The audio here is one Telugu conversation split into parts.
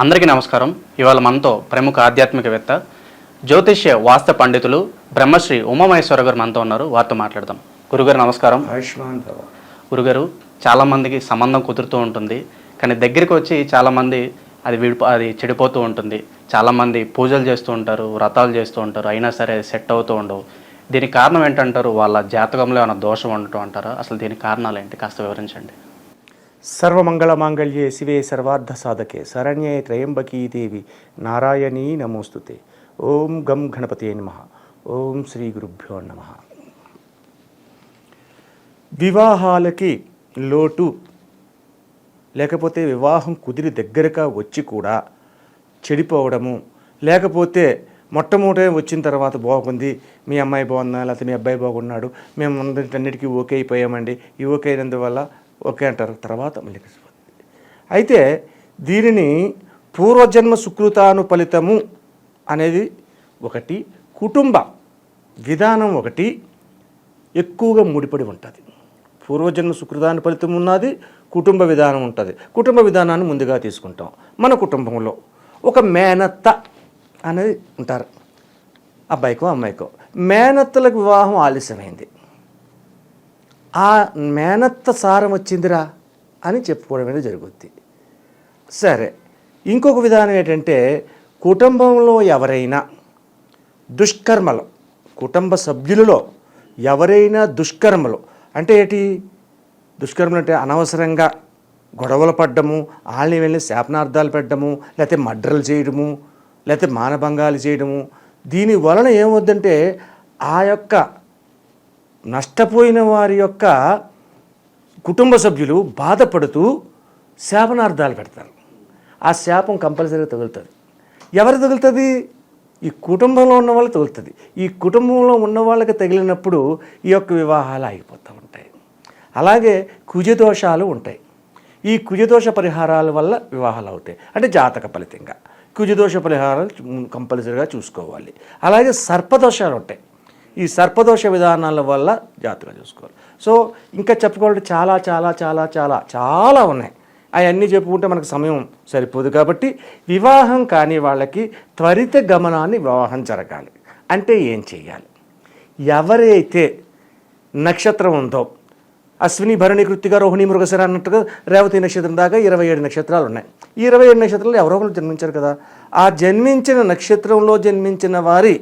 అందరికీ నమస్కారం. ఇవాళ మనతో ప్రముఖ ఆధ్యాత్మికవేత్త జ్యోతిష్య వాస్త పండితులు బ్రహ్మశ్రీ ఉమామహేశ్వర గారు మనతో ఉన్నారు. వారితో మాట్లాడదాం. గురుగారు నమస్కారం. గురుగారు చాలామందికి సంబంధం కుదురుతూ ఉంటుంది. కానీ దగ్గరికి వచ్చి చాలామంది అది విడిపో అది చెడిపోతూ ఉంటుంది. చాలామంది పూజలు చేస్తూ ఉంటారు వ్రతాలు చేస్తూ ఉంటారు. అయినా సరే అది సెట్ అవుతూ ఉండవు. దీనికి కారణం ఏంటంటారు? వాళ్ళ జాతకంలో ఏమైనా దోషం ఉండటం అంటారా? అసలు దీనికి కారణాలు ఏంటి? కాస్త వివరించండి. సర్వమంగళ మాంగళ్యే శివే సర్వార్థ సాధకే శరణ్యే త్రయంబకీ దేవి. నారాయణీ నమోస్తుతే. ఓం గం గణపతే నమ. ఓం శ్రీ గురుభ్యో నమ. వివాహాలకి లోటు లేకపోతే వివాహం కుదిరి దగ్గరగా వచ్చి కూడా చెడిపోవడము లేకపోతే మొట్టమొదట వచ్చిన తర్వాత బాగుంది మీ అమ్మాయి బాగుందా లేకపోతే మీ అబ్బాయి బాగున్నాడు మేము అన్నిటికీ ఓకే అయిపోయామండి. ఈ ఓకే అయినందువల్ల ఓకే అంటారు. తర్వాత మళ్ళీ కలిసిపోతుంది అయితే దీనిని పూర్వజన్మ సుకృతాను ఫలితము అనేది ఒకటి కుటుంబ విధానం ఒకటి ఎక్కువగా ముడిపడి ఉంటుంది. పూర్వజన్మ సుకృతాన్ని ఫలితం ఉన్నది కుటుంబ విధానం ఉంటుంది. కుటుంబ విధానాన్ని ముందుగా తీసుకుంటాం. మన కుటుంబంలో ఒక మేనత్త అనేది ఉంటారు. అబ్బాయికో అమ్మాయికో. మేనత్తలకు వివాహం ఆలస్యమైంది. ఆ మేనత్త సారం వచ్చిందిరా అని చెప్పుకోవడం అనేది జరుగుద్ది. సరే ఇంకొక విధానం ఏంటంటే కుటుంబంలో ఎవరైనా దుష్కర్మలు కుటుంబ సభ్యులలో ఎవరైనా దుష్కర్మలు అంటే ఏంటి? దుష్కర్మలు అంటే అనవసరంగా గొడవలు పడ్డము వాళ్ళని వెళ్ళి శాపనార్థాలు పెట్టడము లేకపోతే మడ్రలు చేయడము లేకపోతే మానభంగాలు చేయడము. దీని వలన ఏమవుద్దంటే ఆ యొక్క నష్టపోయిన వారి యొక్క కుటుంబ సభ్యులు బాధపడుతూ శాపనార్థాలు పెడతారు. ఆ శాపం కంపల్సరీగా తగులుతుంది. ఎవరు తగులుతుంది? ఈ కుటుంబంలో ఉన్న వాళ్ళు తగులుతుంది. ఈ కుటుంబంలో ఉన్న వాళ్ళకి తగిలినప్పుడు ఈ యొక్క వివాహాలు ఆగిపోతూ ఉంటాయి. అలాగే కుజదోషాలు ఉంటాయి. ఈ కుజదోష పరిహారాల వల్ల వివాహాలు అవుతాయి. అంటే జాతక ఫలితంగా కుజదోష పరిహారాలు కంపల్సరీగా చూసుకోవాలి. అలాగే సర్పదోషాలు ఉంటాయి. ఈ సర్పదోష విధానాల వల్ల జాగ్రత్తగా చూసుకోవాలి. సో ఇంకా చెప్పుకోవాలంటే చాలా చాలా చాలా చాలా చాలా ఉన్నాయి. అవన్నీ చెప్పుకుంటే మనకు సమయం సరిపోదు కాబట్టి వివాహం కాని వాళ్ళకి త్వరిత గమనాన్ని వివాహం జరగాలి. అంటే ఏం చేయాలి ఎవరైతే నక్షత్రం ఉందో అశ్విని భరణి కృత్తిగా రోహిణి మృగశర అన్నట్టుగా రేవతి నక్షత్రం దాకా ఇరవై ఏడు నక్షత్రాలు ఉన్నాయి. ఈ ఇరవై ఏడు నక్షత్రాలు ఎవరో ఒకరు జన్మించారు కదా. ఆ జన్మించిన నక్షత్రంలో జన్మించిన వారి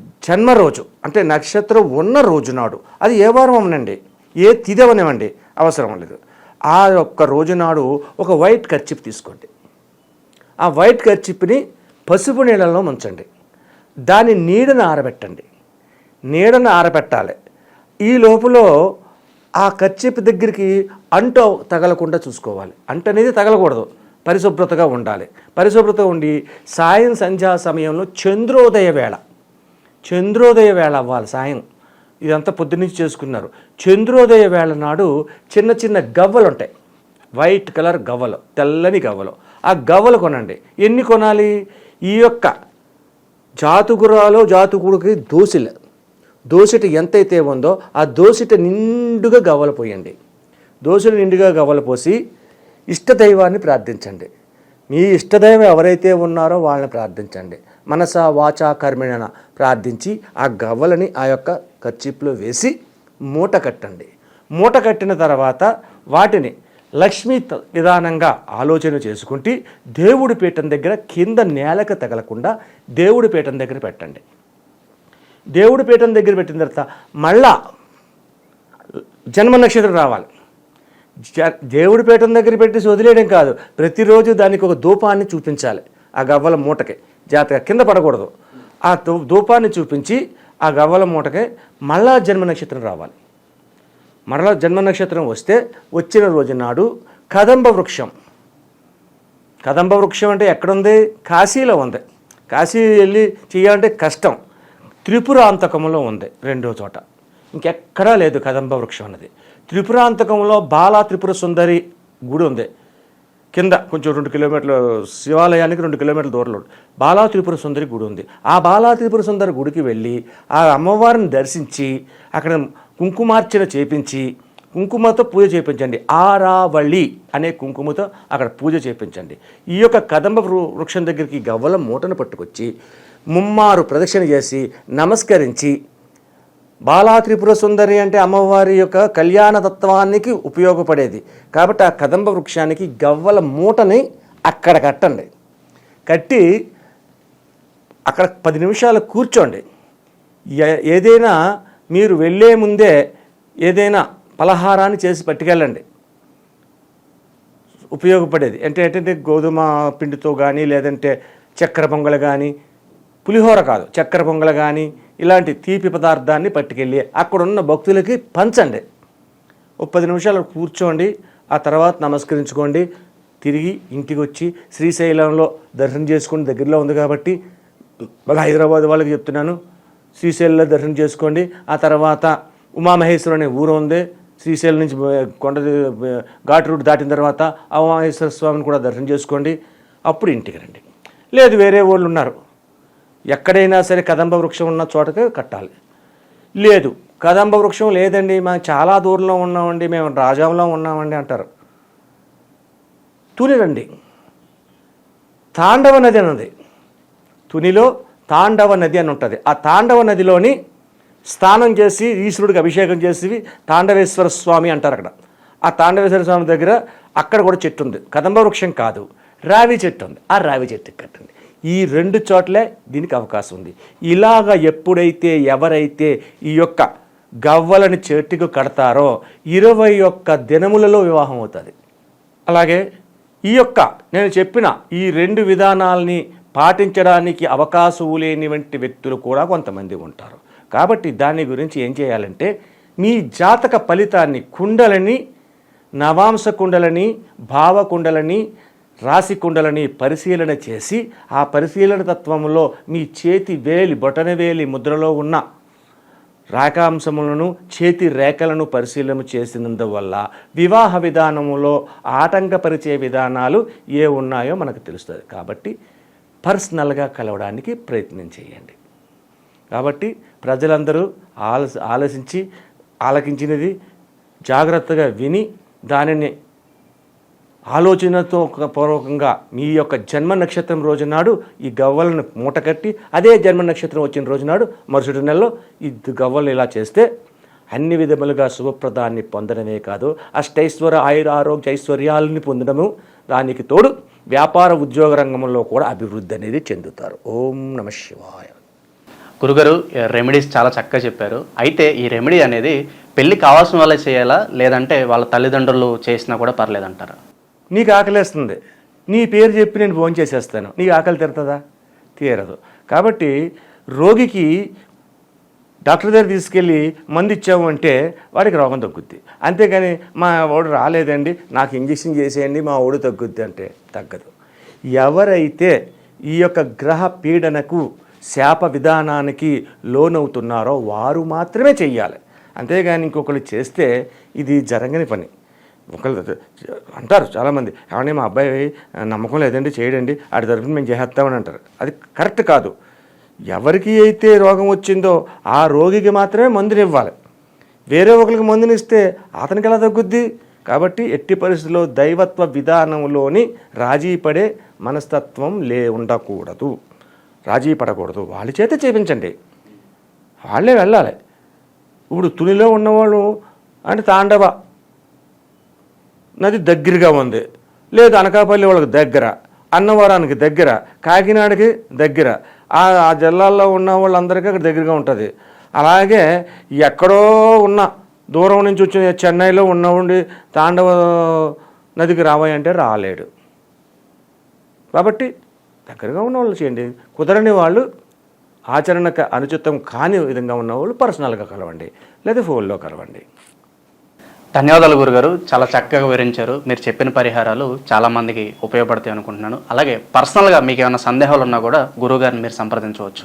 జన్మ రోజు అంటే నక్షత్రం ఉన్న రోజు నాడు. అది ఏ వారం అవనండి ఏ తిదవనివ్వండి అవసరం లేదు. ఆ యొక్క రోజు నాడు ఒక వైట్ కర్చిప్ తీసుకోండి. ఆ వైట్ కర్చిప్ని పసుపు నీళ్ళలో ముంచండి. దాని నీడను ఆరబెట్టండి. నీడను ఆరబెట్టాలి. ఈ లోపల ఆ కర్చిప్ దగ్గరికి అంటు తగలకుండా చూసుకోవాలి. అంటు అనేది తగలకూడదు. పరిశుభ్రతగా ఉండాలి. పరిశుభ్రత ఉండి సాయం సంధ్యా సమయంలో చంద్రోదయ వేళ. చంద్రోదయ వేళ అవ్వాలి సాయం. ఇదంతా పొద్దున్నుంచి చేసుకున్నారు. చంద్రోదయ వేళ నాడు చిన్న చిన్న గవ్వలు ఉంటాయి వైట్ కలర్ గవ్వలు తెల్లని గవ్వలు. ఆ గవ్వలు కొనండి. ఎన్ని కొనాలి? ఈ యొక్క జాతుగురాలో జాతుకుడికి దోసిల. దోసిట ఎంతైతే ఉందో ఆ దోసిట నిండుగా గవ్వలు పోయండి. దోసిట నిండుగా గవ్వలు పోసి ఇష్టదైవాన్ని ప్రార్థించండి. మీ ఇష్టదైవం ఎవరైతే ఉన్నారో వాళ్ళని ప్రార్థించండి. మనస వాచా కర్మిణ ప్రార్థించి ఆ గవ్వలని ఆ యొక్క కర్చీప్లో వేసి మూట కట్టండి. మూట కట్టిన తర్వాత వాటిని లక్ష్మీ త- విధానంగా ఆలోచన చేసుకుంటే దేవుడి పీఠం దగ్గర కింద నేలకు తగలకుండా దేవుడి పీఠం దగ్గర పెట్టండి. దేవుడి పీఠం దగ్గర పెట్టిన తర్వాత మళ్ళా జన్మ నక్షత్రం రావాలి. దేవుడి పీఠం దగ్గర పెట్టి వదిలేయడం కాదు. ప్రతిరోజు దానికి ఒక ధూపాన్ని చూపించాలి. ఆ గవ్వల మూటకి. జాతక కింద పడకూడదు. ఆ ధూపాన్ని చూపించి ఆ గవ్వల మూటకి మళ్ళా జన్మ నక్షత్రం రావాలి. మరలా జన్మ నక్షత్రం వస్తే వచ్చిన రోజు నాడు కదంబ వృక్షం. కదంబ వృక్షం అంటే ఎక్కడుంది? కాశీలో ఉంది. కాశీ వెళ్ళి చేయాలంటే కష్టం. త్రిపురాంతకంలో ఉంది రెండో చోట. ఇంకెక్కడా లేదు కదంబ వృక్షం అనేది త్రిపురాంతకంలో బాలా త్రిపుర సుందరి గుడి ఉంది. కింద కొంచెం రెండు కిలోమీటర్ల శివాలయానికి రెండు కిలోమీటర్ల దూరంలో బాలా త్రిపుర సుందరి గుడి ఉంది. ఆ బాలా త్రిపుర సుందరి గుడికి వెళ్ళి ఆ అమ్మవారిని దర్శించి అక్కడ కుంకుమార్చన చేపించి కుంకుమతో పూజ చేయించండి ఆరావళి అనే కుంకుమతో అక్కడ పూజ చేయించండి ఈ యొక్క కదంబ వృ- వృక్షం దగ్గరికి గవ్వల మూటను పట్టుకొచ్చి ముమ్మారు ప్రదక్షిణ చేసి నమస్కరించి బాలా త్రిపుర సుందరి అంటే అమ్మవారి యొక్క కళ్యాణ తత్వానికి ఉపయోగపడేది. కాబట్టి ఆ కదంబ వృక్షానికి గవ్వల మూటని అక్కడ కట్టండి. కట్టి అక్కడ పది నిమిషాలు కూర్చోండి. ఏ- ఏదైనా మీరు వెళ్ళే ముందే ఏదైనా పలహారాన్ని చేసి పట్టుకెళ్ళండి. ఉపయోగపడేది. అంటే ఏంటంటే గోధుమ పిండితో కానీ లేదంటే చక్కెర పొంగలు కానీ పులిహోర కాదు. చక్కెర పొంగలు కానీ ఇలాంటి తీపి పదార్థాన్ని పట్టుకెళ్ళి అక్కడున్న భక్తులకి పంచండి. ఒక పది నిమిషాలు కూర్చోండి ఆ తర్వాత నమస్కరించుకోండి. తిరిగి ఇంటికి వచ్చి శ్రీశైలంలో దర్శనం చేసుకుని దగ్గరలో ఉంది కాబట్టి మన హైదరాబాద్ వాళ్ళకి చెప్తున్నాను. శ్రీశైలంలో దర్శనం చేసుకోండి. ఆ తర్వాత ఉమామహేశ్వరం అనే ఊరు ఉంది. శ్రీశైలం నుంచి కొండ ఘాట్ రూట్ దాటిన తర్వాత ఆ ఉమామహేశ్వర స్వామిని కూడా దర్శనం చేసుకోండి. అప్పుడు ఇంటికి రండి. లేదు వేరే వాళ్ళు ఉన్నారు. ఎక్కడైనా సరే కదంబ వృక్షం ఉన్న చోటకే కట్టాలి. లేదు కదంబ వృక్షం లేదండి మేము చాలా దూరంలో ఉన్నామండి మేము రాజాంలో ఉన్నామండి అంటారు. తునిరండి తాండవ నది అన్నది. తునిలో తాండవ నది అని ఉంటుంది. ఆ తాండవ నదిలోని స్నానం చేసి ఈశ్వరుడికి అభిషేకం చేసి తాండవేశ్వర స్వామి అంటారు అక్కడ. ఆ తాండవేశ్వర స్వామి దగ్గర అక్కడ కూడా చెట్టు ఉంది. కదంబ వృక్షం కాదు రావి చెట్టు ఉంది. ఆ రావి చెట్టుకి కట్టండి ఈ రెండు చోట్లే దీనికి అవకాశం ఉంది. ఇలాగ ఎప్పుడైతే ఎవరైతే ఈ యొక్క గవ్వలను చెట్టుకు కడతారో ఇరవై ఒక్క దినములలో వివాహం అవుతుంది. అలాగే ఈ యొక్క నేను చెప్పిన ఈ రెండు విధానాల్ని పాటించడానికి అవకాశం లేని వంటి వ్యక్తులు కూడా కొంతమంది ఉంటారు. కాబట్టి దాని గురించి ఏం చేయాలంటే మీ జాతక ఫలితాన్ని కుండలని నవాంశ కుండలని భావ కుండలని రాశి కుండలని పరిశీలన చేసి ఆ పరిశీలన తత్వంలో మీ చేతి వేలి బొటన వేలి ముద్రలో ఉన్న రేఖాంశములను చేతి రేఖలను పరిశీలన చేసినందువల్ల వివాహ విధానములో ఆటంకపరిచే విధానాలు ఏ ఉన్నాయో మనకు తెలుస్తుంది. కాబట్టి పర్సనల్గా కలవడానికి ప్రయత్నం చేయండి. కాబట్టి ప్రజలందరూ ఆలసి ఆలోచించి ఆలకించినది జాగ్రత్తగా విని దానిని ఆలోచనతో పూర్వకంగా మీ యొక్క జన్మ నక్షత్రం రోజునాడు ఈ గవ్వలను మూటకట్టి అదే జన్మ నక్షత్రం వచ్చిన రోజునాడు మరుసటి నెలలో ఈ గవ్వలను ఇలా చేస్తే అన్ని విధములుగా శుభప్రదాన్ని పొందడమే కాదు అష్టైశ్వర ఆయుర ఆరోగ్య ఐశ్వర్యాలని పొందడము. దానికి తోడు వ్యాపార ఉద్యోగ రంగంలో కూడా అభివృద్ధి అనేది చెందుతారు. ఓం నమ శివాయ. గురుగారు రెమెడీస్ చాలా చక్కగా చెప్పారు. అయితే ఈ రెమెడీ అనేది పెళ్ళి కావాల్సిన వాళ్ళే చేయాలా? లేదంటే వాళ్ళ తల్లిదండ్రులు చేసినా కూడా పర్లేదంటారా? నీకు ఆకలేస్తుంది. నీ పేరు చెప్పి నేను ఫోన్ చేసేస్తాను. నీకు ఆకలి తీరుతుందా? తీరదు. కాబట్టి రోగికి డాక్టర్ దగ్గర తీసుకెళ్ళి మందు ఇచ్చాము అంటే వాడికి రోగం తగ్గుద్ది. అంతేగాని మా వాడు రాలేదండి నాకు ఇంజక్షన్ చేసేయండి మా వాడు తగ్గుద్ది అంటే తగ్గదు. ఎవరైతే ఈ యొక్క గ్రహ పీడనకు శాప విధానానికి లోనవుతున్నారో వారు మాత్రమే చెయ్యాలి. అంతేగాని ఇంకొకరు చేస్తే ఇది జరగని పని. ఒకళ్ళు అంటారు చాలామంది ఏమంటే మా అబ్బాయి నమ్మకం లేదండి చేయడండి ఆడి తరఫున మేము చేసేస్తామని అంటారు. అది కరెక్ట్ కాదు. ఎవరికి అయితే రోగం వచ్చిందో ఆ రోగికి మాత్రమే మందుని ఇవ్వాలి. వేరే ఒకరికి మందునిస్తే అతనికి ఎలా తగ్గుద్ది? కాబట్టి ఎట్టి పరిస్థితుల్లో దైవత్వ విధానంలోని రాజీ పడే మనస్తత్వం లే ఉండకూడదు. రాజీ పడకూడదు. వాళ్ళ చేత చేపించండి. వాళ్ళే వెళ్ళాలి. ఇప్పుడు తునిలో ఉన్నవాళ్ళు అంటే తాండవ. నది దగ్గరగా ఉంది. లేదు అనకాపల్లి వాళ్ళకి దగ్గర అన్నవరానికి దగ్గర కాకినాడకి దగ్గర. ఆ ఆ జిల్లాల్లో ఉన్న వాళ్ళందరికీ అక్కడ దగ్గరగా ఉంటుంది. అలాగే ఎక్కడో ఉన్న దూరం నుంచి వచ్చిన చెన్నైలో ఉన్నవాడి తాండవ నదికి రావాయంటే రాలేడు. కాబట్టి దగ్గరగా ఉన్న వాళ్ళు చేయండి. కుదరని వాళ్ళు ఆచరణకు అనుచితం కాని విధంగా ఉన్న వాళ్ళు పర్సనల్గా కలవండి. లేదా ఫోన్లో కలవండి. ధన్యవాదాలు గురుగారు. చాలా చక్కగా వివరించారు. మీరు చెప్పిన పరిహారాలు చాలామందికి ఉపయోగపడతాయి అనుకుంటున్నాను. అలాగే పర్సనల్గా మీకు ఏమైనా సందేహాలు ఉన్నా కూడా గురువుగారిని మీరు సంప్రదించవచ్చు.